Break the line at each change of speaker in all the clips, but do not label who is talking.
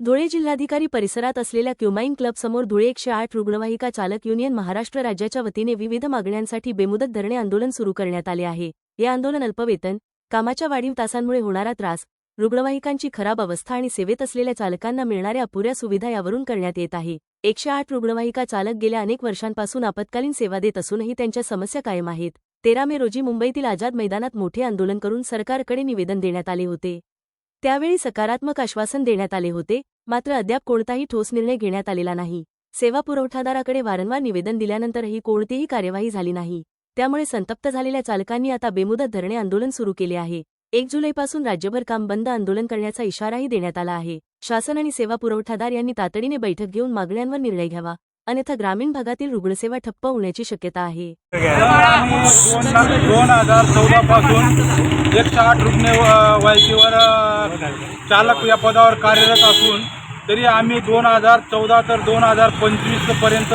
धुळे जिल्हाधिकारी परिसरात असलेल्या क्युमाईन क्लब समोर धुळे एकशे आठ रुग्णवाहिका चालक युनियन महाराष्ट्र राज्याच्या वतीने विविध मागण्यांसाठी बेमुदत धरणे आंदोलन सुरू करण्यात आले आहे. हे आंदोलन अल्पवेतन कामाच्या वाढीव तासांमुळे होणारा त्रास रुग्णवाहिकांची खराब अवस्था आणि सेवेत असलेल्या चालकांना मिळणाऱ्या अपुऱ्या सुविधा यावरून करण्यात येत आहे. एकशे आठ रुग्णवाहिका चालक गेल्या अनेक वर्षांपासून आपत्कालीन सेवा देत असूनही त्यांच्या समस्या कायम आहेत. तेरा मे रोजी मुंबईतील आझाद मैदानात मोठे आंदोलन करून सरकारकडे निवेदन देण्यात आले होते. त्यावेळी सकारात्मक आश्वासन देण्यात आले होते मात्र अद्याप कोणताही ठोस निर्णय घेण्यात आलेला नाही. सेवा पुरवठादाराकडे वारंवार निवेदन दिल्यानंतरही कोणतीही कार्यवाही झाली नाही. त्यामुळे संतप्त झालेल्या चालकांनी आता बेमुदत धरणे आंदोलन सुरू केले आहे. एक जुलैपासून राज्यभर काम बंद आंदोलन करण्याचा इशाराही देण्यात आला आहे. शासन आणि सेवा पुरवठादार यांनी तातडीने बैठक घेऊन मागण्यांवर निर्णय घ्यावा. अन्यथा ग्रामीण भागातील रुग्णसेवा ठप्प होण्याची शक्यता आहे.
आम्ही दोन दोन हजार चौदा पासून एकशे आठ रुग्ण वायकीवर चालक या पदावर कार्यरत असून तरी आम्ही दोन हजार चौदा तर दोन हजार पंचवीसपर्यंत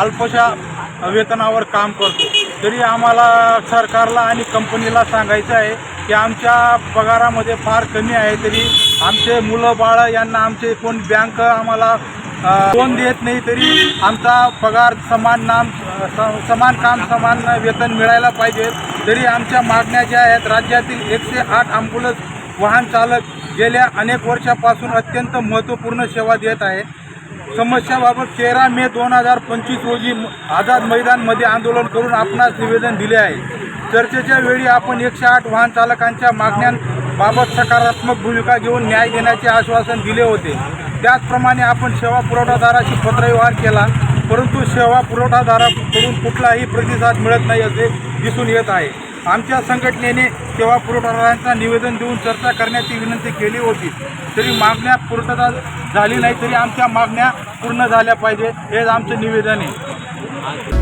अल्पशा वेतनावर काम करतो. तरी आम्हाला सरकारला आणि कंपनीला सांगायचं आहे की आमच्या पगारामध्ये फार कमी आहे तरी आमचे मुलं बाळं यांना आमचे कोण बँक आम्हाला लोन देत नाही तरी आमचा पगार समान नाम समान काम समान वेतन मिळायला पाहिजे. तरी आमच्या मागण्या ज्या आहेत राज्यातील एकशे आठ ॲम्ब्युलन्स वाहन चालक गेल्या अनेक वर्षापासून अत्यंत महत्त्वपूर्ण सेवा देत आहे. समस्याबाबत तेरा मे दोन हजार पंचवीस रोजी आझाद मैदानमध्ये आंदोलन करून आपणास निवेदन दिले आहे. चर्चेच्या वेळी आपण एकशे आठ वाहन चालकांच्या बाबत सकारात्मक भूमिका घेऊन न्याय देण्याचे आश्वासन दिले होते. त्याचप्रमाणे आपण सेवा पुरवठादाराशी पत्रव्यवहार केला परंतु सेवा पुरवठादाराकडून कुठलाही प्रतिसाद मिळत नाही असे दिसून येत आहे. आमच्या संघटनेने सेवा पुरवठादारांचा निवेदन देऊन चर्चा करण्याची विनंती केली होती. तरी मागण्या पूर्तता झाली नाही तरी आमच्या मागण्या पूर्ण झाल्या पाहिजे हेच आमचं निवेदन आहे.